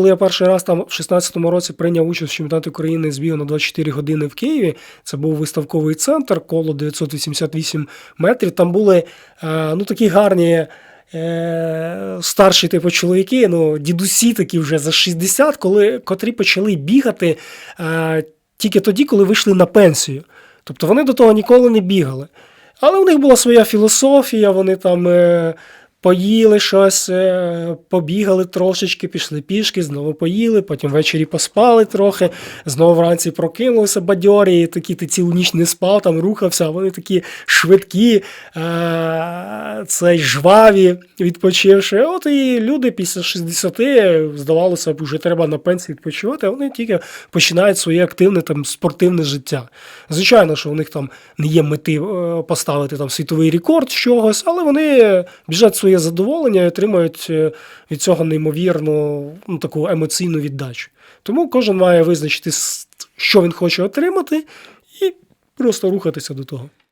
Коли я перший раз там в 16-му році прийняв участь в чемпіонаті України з бігу на 24 години в Києві, це був виставковий центр, коло 988 метрів. Там були е, ну, такі гарні. Е, старші типу чоловіки, ну, дідусі такі вже за 60, коли, котрі почали бігати е, тільки тоді, коли вийшли на пенсію. Тобто вони до того ніколи не бігали. Але у них була своя філософія, вони там е, поїли щось, е, побігали трошечки, пішли пішки, знову поїли, потім ввечері поспали трохи, знову вранці прокинулися бадьорі, такі ти цілу ніч не спав, там рухався, а вони такі швидкі, е, цей жваві, відпочивши. От і люди після 60, здавалося б, вже треба на пенсії відпочивати, а вони тільки починають своє активне там спортивне життя. Звичайно, що у них там не є мети е, поставити там світовий рекорд чогось, але вони біжать своє задоволення і отримують е, від цього неймовірну ну, таку емоційну віддачу. Тому кожен має визначити, що він хоче отримати, і просто рухатися до того.